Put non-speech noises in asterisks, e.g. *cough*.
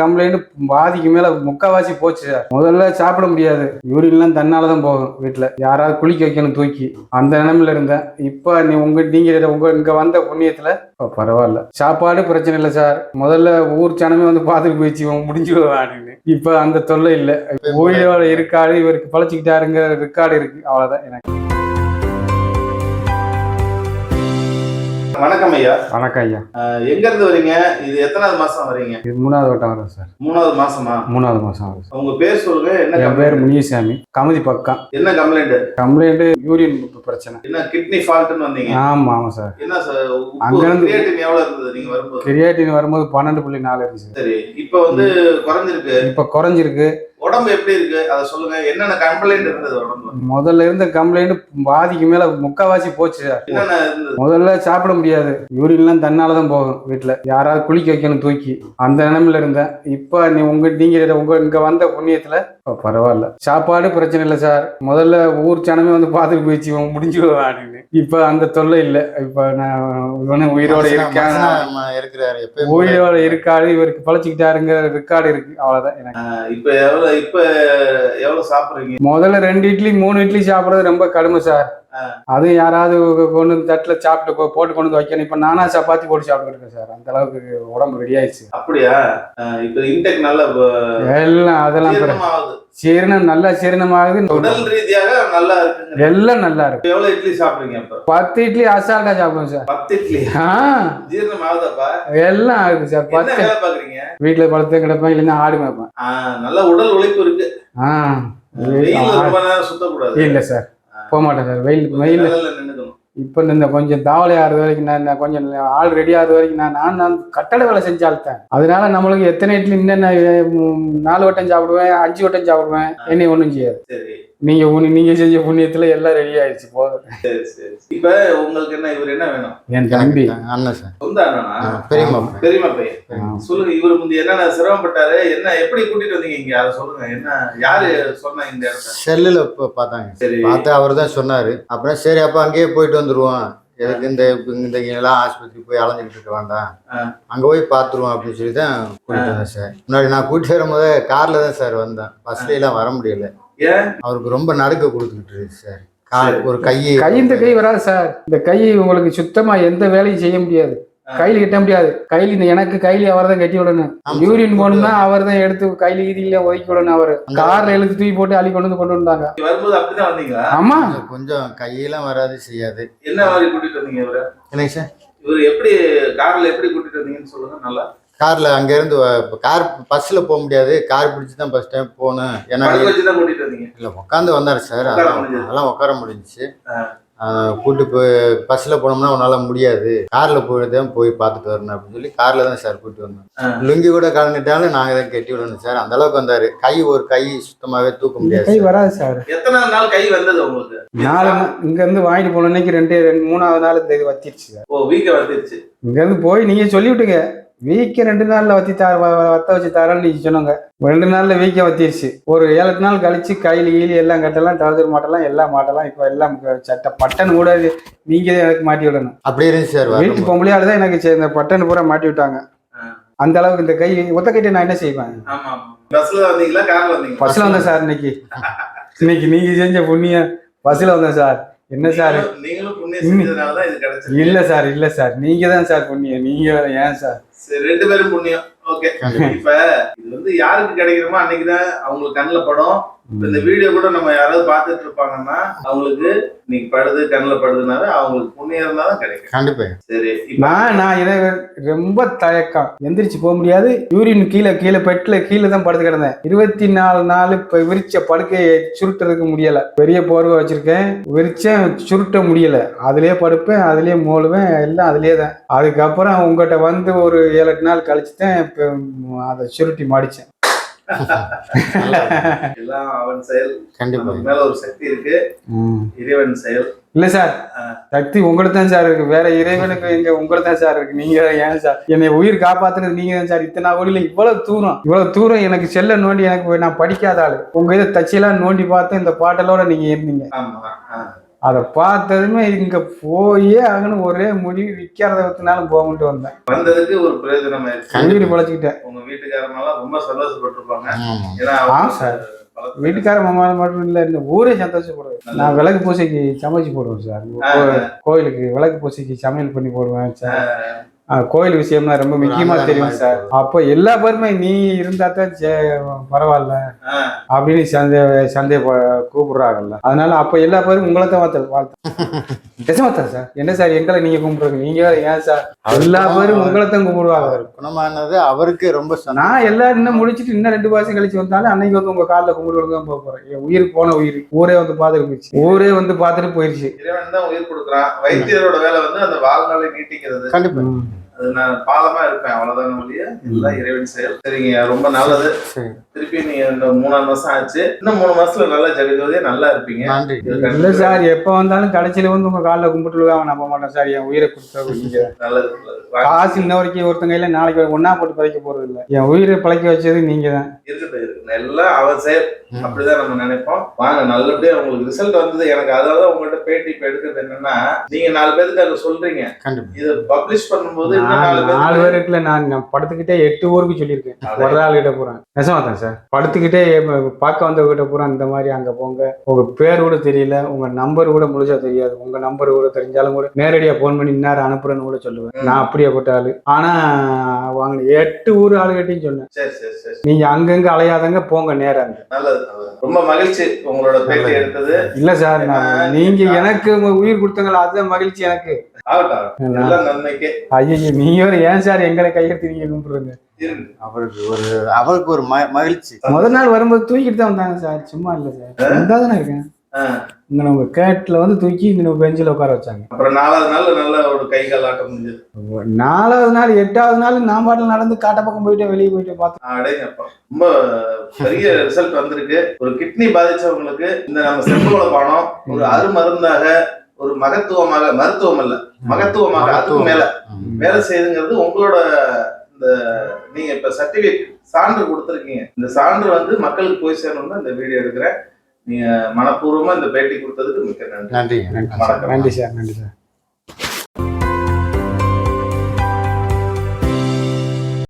Complaint பாதிக்கு மேல முக்காவாசி போச்சு சார். முதல்ல சாப்பிட முடியாது. யூரின்லாம் தன்னால தான் போகும் வீட்டுல. யாராவது குளிக்க வைக்கணும் தூக்கி. அந்த நிலைமையில இருந்தேன். இப்ப நீ உங்க நீங்க உங்க இங்க வந்த புண்ணியத்துல பரவாயில்ல. சாப்பாடு பிரச்சனை இல்லை சார். முதல்ல ஊர் சனமே வந்து பார்த்துட்டு போயிடுச்சு. இவன் முடிஞ்சுடுவான் அப்படின்னு. இப்ப அந்த தொல்லை இல்லை. ஊழியோட இருக்காடு இவருக்கு பழச்சிக்கிட்டாருங்கிற ரெக்கார்டு இருக்கு. அவ்வளவுதான் எனக்கு. வணக்கம் ஐயா. வணக்கம் ஐயா. எங்க இருந்து வரீங்க? இது எத்தனாவது மாசம் வரீங்க? இது மூணாவது வட்டம் வரும் சார். மூணாவது மாசமா? மூணாவது மாசம் வரும் சார். உங்க பேர் சொல்லுங்க. என்ன என் பேர்? முனியசாமி. கமதி பக்கம். என்ன கம்ப்ளைண்ட் கம்ப்ளைண்ட் யூரின் பிரச்சனை. என்ன கிட்னி ஃபால்ட்னு வந்தீங்க? ஆமா ஆமா சார். என்ன சார் அங்கிருந்து- கிரியேட்டின் எவ்வளவு இருந்தது நீங்க வரும்போது? கிரியாட்டின் வரும்போது பன்னெண்டு புள்ளி நாலு இருந்துச்சு சரி. இப்போ வந்து குறைஞ்சிருக்கு. இப்ப குறைஞ்சிருக்கு. உடம்பு எப்படி இருக்கு? அதை சொல்லுங்க. என்னென்ன கம்ப்ளைண்ட் இருந்தது உடம்புல? முதல்ல இருந்த கம்ப்ளைண்ட் பாதிக்கு மேல முக்காவாசி போச்சு என்னென்ன முதல்ல சாப்பிட முடியாது. யூரின்லாம் தன்னால தான் போகும் வீட்டுல. யாராவது குளிக்க வைக்கணும் தூக்கி. அந்த நிலைமையில இருந்தேன். இப்ப நீ உங்க நீங்க உங்க இங்க வந்த புண்ணியத்துல பரவாயில்ல. சாப்பாடு பிரச்சனை இல்லை சார். முதல்ல ஊர் சனமே வந்து பார்த்துட்டு போயிடுச்சு இவன் முடிஞ்சுடுவான் அப்படின்னு இப்ப அந்த தொல்லை இல்லை. இப்ப நான் இவனு உயிரோட இருக்கேன். இருக்கிறாரு உயிரோட இருக்காடு இவருக்கு பழச்சிக்கிட்டாருங்கிற ரெக்கார்டு இருக்கு. அவ்வளவுதான் எனக்கு. இப்போ எவ்வளவு இப்போ எவ்வளவு சாப்பிடுறீங்க? முதல்ல ரெண்டு இட்லி மூணு இட்லி சாப்பிடுறது ரொம்ப கடுமை சார். அதுவும் யாராவது கொண்டு வந்து தட்டுல சாப்பிட்டு போட்டு கொண்டு வந்து வைக்கணும் இப்ப நானா சப்பாத்தி போட்டு சாப்பிட்டு இருக்கேன் சார். அந்த அளவுக்கு உடம்பு ரெடி ஆயிடுச்சு. அப்படியா? இப்போ இன்டெக் நல்ல எல்லாம் அதெல்லாம் சீரணம் நல்லா சீரணமாகுது உடல் ரீதியாக நல்லா இருக்குங்க. எல்லாம் நல்லா இருக்கு. எவ்வளவு இட்லி சாப்பிடுறீங்க பத்து இட்லி அசால்ட்டா சாப்பிடுவோம் சார். பத்து இட்லி? ஜீரணம் ஆகுதாப்பா எல்லாம் ஆகுது சார். பத்து. பாக்குறீங்க வீட்டுல படுத்து கிடப்பேன் இல்லைன்னா ஆடு ஆஹ் நல்ல உடல் உழைப்பு இருக்கு. ஆ. வெயில் ரொம்ப நேரம் சுத்தக்கூடாது. இல்ல சார். போக மாட்டேன் சார். வெயில் வெயில் இப்போ இந்த கொஞ்சம் தாவலை ஆறுது வரைக்கும் நான் கொஞ்சம் ஆள் ரெடி ஆகுது வரைக்கும் நான் நான் நான் கட்டட வேலை செஞ்சால்த்தேன் அதனால நம்மளுக்கு எத்தனை இட்லி இன்னென்ன ம், நாலு வட்டம் சாப்பிடுவேன் அஞ்சு வட்டம் சாப்பிடுவேன். என்னை ஒன்றும் செய்யாது. நீங்க நீங்க செஞ்ச புண்ணியத்துல எல்லாம் ரெடி ஆயிடுச்சு போதும் சரி சரி இப்ப உங்களுக்கு என்ன இவர் என்ன வேணும்? என் தம்பி. அண்ணன் சார். சொந்த அண்ணனா? பையன். பெரியமா பையன். சொல்லுங்க இவர் முந்தி என்னென்ன சிரமப்பட்டாரு என்ன எப்படி கூட்டிட்டு வந்தீங்க இங்க? அதை சொல்லுங்க. என்ன யாரு சொன்னா இந்த இடத்த? செல்லுல இப்போ பார்த்தாங்க. சரி. பார்த்து அவர் தான் சொன்னாரு. அப்புறம் சரி அப்ப அங்கேயே போயிட்டு வந்துருவோம். எதுக்கு இந்த இந்த எல்லாம் ஆஸ்பத்திரி போய் அலைஞ்சிக்கிட்டு இருக்க வேண்டாம். அங்க போய் பார்த்துருவோம் அப்படின்னு சொல்லி தான் கூட்டிட்டு வந்தேன் சார். முன்னாடி நான் கூட்டிட்டு வரும்போது கார்ல தான் சார் வந்தேன். பஸ்ல எல்லாம் வர முடியல. ஏன்? அவருக்கு ரொம்ப நடுக்க கொடுத்துக்கிட்டு இருக்கு சார். ஒரு கை கை இந்த கை வராது சார். இந்த கை உங்களுக்கு சுத்தமா எந்த வேலையும் செய்ய முடியாது. கையில் கட்ட முடியாது. கையில் இந்த எனக்கு கையில அவர் தான் கட்டி விடணும். யூரின் போகணும்னா அவர் தான் எடுத்து கையில கீதியில ஒதுக்கி விடணும் அவர். கார்ல எழுத்து தூக்கி போட்டு அள்ளி கொண்டு வந்து கொண்டு வந்தாங்க. வரும்போது அப்படிதான் வந்தீங்களா? ஆமா. கொஞ்சம் கையெல்லாம் வராது செய்யாது. என்ன மாதிரி கூட்டிட்டு வந்தீங்க இவரு? என்னங்க சார்? இவர் எப்படி கார்ல எப்படி கூட்டிட்டு வந்தீங்கன்னு சொல்லுங்க நல்லா. கார்ல அங்க இருந்து வ- கார் பஸ்ல போக முடியாது. கார் பிடிச்சி தான் ஃபர்ஸ்ட் டைம் போகணும். ஏன்னா படுக்க வச்சு தான் கூட்டிட்டு வந்தீங்க. இல்ல உட்காந்து வந்தாரு சார். அதெல்லாம் உட்கார முடிஞ்சுச்சு. கூட்டு போய் பஸ்ல போனோம்னா உன்னால முடியாது. கார்ல போய் தான் போய் பார்த்துட்டு வரணும் அப்படின்னு சொல்லி கார்ல தான் சார் கூட்டி ஆ. வந்தோம் லுங்கி கூட கலந்துட்டாலும் நாங்க தான் கட்டி விடணும் சார். அந்த அளவுக்கு வந்தாரு. கை ஒரு கை சுத்தமாவே தூக்க முடியாது கை. வராது சார். எத்தனை நாள் கை வந்தது உங்களுக்கு? நாலு நாள் இங்க இருந்து வாங்கிட்டு போன அன்னைக்கு ரெண்டு ரெண்டு மூணாவது நாள் இந்த இது வத்திருச்சு சார். ஓ வீக்க வந்துருச்சு இங்க இருந்து போய் நீங்க சொல்லி விட்டுங்க வீக்க ரெண்டு நாள்ல வத்தி தார வத்த வச்சு தரேன்னு சொன்னாங்க. ரெண்டு நாள்ல வீக்க வத்திருச்சு. ஒரு ஏழு எட்டு நாள் கழிச்சு கையில் ஈலி எல்லாம் கட்டலாம் டவுசர் மாட்டலாம் எல்லாம் மாட்டலாம். இப்போ எல்லாம் சட்டை பட்டன் கூட இது நீங்க தான் எனக்கு மாட்டி விடணும். அப்படியே இருந்துச்சு சார் வீட்டு. பொம்பளையால தான் எனக்கு இந்த பட்டன் பூரா மாட்டி விட்டாங்க. அந்த அளவுக்கு இந்த கை ஒத்த கைட்டு நான் என்ன செய்வேன்? பஸ்ல வந்தேன் சார் இன்னைக்கு. இன்னைக்கு நீங்க செஞ்ச புண்ணியம் பஸ்ல வந்தேன் சார். என்ன சார்? நீங்களும் நீங்களும் புண்ணியம் செஞ்சதுனால தான் இது கிடைச்சது இல்ல சார் இல்ல சார். நீங்க தான் சார் புண்ணியம். நீங்க ஏன் சார்? சரி ரெண்டு பேரும் புண்ணியம். ஓகே. இப்ப இது வந்து யாருக்கு கிடைக்கிறோமோ அன்னைக்குதான் அவங்களுக்கு கண்ணுல படும். இந்த வீடியோ கூட நம்ம யாராவது பார்த்துட்டு இருப்பாங்கன்னா அவங்களுக்கு இன்னைக்கு படுது கண்ணுல படுதுனால அவங்களுக்கு புண்ணியம் இருந்தா தான் கிடைக்கும். கண்டிப்பா. சரி நான் நான் இதை ரொம்ப தயக்கம். எந்திரிச்சு போக முடியாது. யூரின் கீழே கீழே பெட்ல கீழே தான் படுத்து கிடந்தேன். இருபத்தி நாலு நாள் இப்ப விரிச்ச படுக்கையை சுருட்டுறதுக்கு முடியல. பெரிய போர்வை வச்சிருக்கேன். விரிச்சேன் சுருட்ட முடியல. அதுலயே படுப்பேன் அதுலயே மூழுவேன் எல்லாம் அதுலயே தான். அதுக்கப்புறம் உங்ககிட்ட வந்து ஒரு ஏழு எட்டு நாள் கழிச்சு தான் இப்போ அதை சுருட்டி மடிச்சேன். *laughs* எல்லாம் அவன் செயல். கண்டிப்பா. மேல ஒரு சக்தி இருக்கு. இறைவன் செயல். இல்ல சார் சக்தி உங்களுக்கு தான் சார் இருக்கு. வேற இறைவனுக்கு எங்க உங்களுக்கு தான் சார் இருக்கு. நீங்க ஏன் சார்? என்னை உயிர் காப்பாத்துனது நீங்க தான் சார். இத்தனை ஒளியில இவ்வளவு தூரம் இவ்வளவு தூரம் எனக்கு செல்ல நோண்டி எனக்கு நான் படிக்காத ஆளு. உங்க இதை தச்சியெல்லாம் நோண்டி பார்த்து இந்த பாட்டலோட நீங்க இருந்தீங்க. அதை பார்த்ததுமே இங்க போயே ஆகணும். ஒரே முடிவு விற்கிறத வச்சுனாலும் போகணுட்டு வந்தேன். வந்ததுக்கு ஒரு பிரயோஜனம் வீடு பழச்சிக்கிட்டேன். உங்க வீட்டுக்காரமெல்லாம் ரொம்ப சந்தோஷப்பட்டிருப்பாங்க. ஏன்னா சார். வீட்டுக்கார மாமா மட்டும் இல்லை இந்த ஊரே சந்தோஷப்படுவேன். நான் விளக்கு பூசைக்கு சமைச்சு போடுவேன் சார். கோ- கோயிலுக்கு விளக்கு பூசைக்கு சமையல் பண்ணி போடுவேன் சார். கோயில் விஷயம்னா ரொம்ப முக்கியமா தெரியும் சார். அப்போ எல்லா பேருமே நீ இருந்தா தான் சே- பரவாயில்ல ஆ, அப்படின்னு சந்தே சந்தே கூப்பிடுறாங்கல்ல. அதனால அப்போ எல்லா பேரும் உங்களை தான் வாழ்த்து வாழ்த்து. *laughs* நிஜமாத்தா சார்? என்ன சார் எங்களை நீங்க கும்பிடுறீங்க? நீங்க வேற ஏன் சார்? எல்லா பேரும் உங்களை தான் கும்பிடுவாங்க. அவர் குணமானது அவருக்கு ரொம்ப. நான் எல்லாரும் இன்னும் முடிச்சிட்டு இன்னும் ரெண்டு மாசம் கழிச்சு வந்தாலும் அன்னைக்கு வந்து உங்க காலில் கும்பிடுறது தான் போக போறேன். என் உயிர் போன உயிர். ஊரே வந்து பார்த்துட்டு போயிடுச்சு. ஊரே வந்து பார்த்துட்டு போயிடுச்சு இறைவன் தான் உயிர் கொடுக்குறான். வைத்தியரோட வேலை வந்து அந்த வாழ்நாளை நீட்டிக்கிறது. கண்டிப்பா. அது நான் பாலமா இருப்பேன் அவ்வளவுதான் வழிய எல்லாம் இறைவன் செயல். சரிங்க ரொம்ப நல்லது. திருப்பி நீங்க இந்த மூணாறு மாசம் ஆச்சு. இன்னும் மூணு மாசத்துல நல்லா ஜெகஜோதியா நல்லா இருப்பீங்க. இல்ல சார் எப்ப வந்தாலும் கடைசியில வந்து உங்க காலில் கும்பிட்டு அவன் நம்ப மாட்டேன் சார். என் உயிரை கொடுத்தா *laughs* நல்லது. காசு இன்ன வரைக்கும் ஒருத்தங்க கையில நாளைக்கு ஒன்னா போட்டு பதைக்க போறது இல்ல. என் உயிரை பழைக்க வச்சது நீங்க தான் இருக்கட்டும் எல்லாம் அவன் செயல். அப்படிதான் நம்ம நினைப்போம். வாங்க நல்லபடியா உங்களுக்கு ரிசல்ட் வந்தது. எனக்கு அதாவது உங்கள்ட்ட பேட்டி இப்ப எடுக்கிறது என்னன்னா நீங்க நாலு பேருக்கு அங்க சொல்றீங்க. இதை பப்ளிஷ் பண்ணும்போது நாலு பேருக்கு பேருக்குல நான் நான் படுத்துக்கிட்டே எட்டு ஊருக்கு சொல்லியிருக்கேன். ஒரு ஆள் கிட்ட போறேன். நெசமாத்தான் சார். படுத்துக்கிட்டே பார்க்க வந்தவங்க கிட்ட பூரா இந்த மாதிரி அங்க போங்க. உங்க பேர் கூட தெரியல. உங்க நம்பர் கூட முழுசா தெரியாது. உங்க நம்பர் கூட தெரிஞ்சாலும் கூட நேரடியா போன் பண்ணி இன்னார் அனுப்புறேன்னு கூட சொல்லுவேன். நான் அப்படியேப்பட்ட ஆளு. ஆனா வாங்க எட்டு ஊர் ஆளுகிட்டையும் சொன்னேன். நீங்க அங்கங்க அலையாதங்க போங்க நேரா. அங்க நல்லது நல்லது. ரொம்ப மகிழ்ச்சி உங்களோட பேட்டி எடுத்தது. இல்ல சார் நான் நீங்க எனக்கு உயிர் கொடுத்தங்களா அதுதான் மகிழ்ச்சி எனக்கு. ஐயோ நீங்க வேற ஏன் சார் எங்களை கையெடுத்து நீங்க கும்பிடுறீங்க இருக்கு அவருக்கு ஒரு அவருக்கு ஒரு மகிழ்ச்சி. முதல் நாள் வரும்போது தூக்கிட்டு தான் வந்தாங்க சார். சும்மா இல்ல சார். இந்தா தானே இருக்கேன். ஆ. இங்க நம்ம கேட்ல வந்து தூக்கி இங்க நம்ம பெஞ்சில் உட்கார வச்சாங்க. அப்புறம் நாலாவது நாள் நல்ல ஒரு கை கால் ஆட்டம் முடிஞ்சது. நாலாவது நாள் எட்டாவது நாள் நான் பாட்டில் நடந்து காட்ட பக்கம் போயிட்டு வெளியே போயிட்டு பார்த்தேன் அடைங்கப்பா. ரொம்ப பெரிய ரிசல்ட் வந்திருக்கு. ஒரு கிட்னி பாதிச்சவங்களுக்கு இந்த நம்ம செம்புவள பானம் ஒரு அருமருந்தாக ஒரு மகத்துவமாக மருத்துவம் அல்ல மகத்துவமாக அதுக்கு மேல. வேலை செய்யுதுங்கிறது உங்களோட இந்த நீங்க இப்ப சர்டிபிகேட் சான்று கொடுத்துருக்கீங்க. இந்த சான்று வந்து மக்களுக்கு போய் சேரணும்னு இந்த வீடியோ எடுக்கிறேன். நீங்க மனப்பூர்வமா இந்த பேட்டி கொடுத்ததுக்கு மிக்க நன்றி. வணக்கம். நன்றி சார். நன்றி சார்.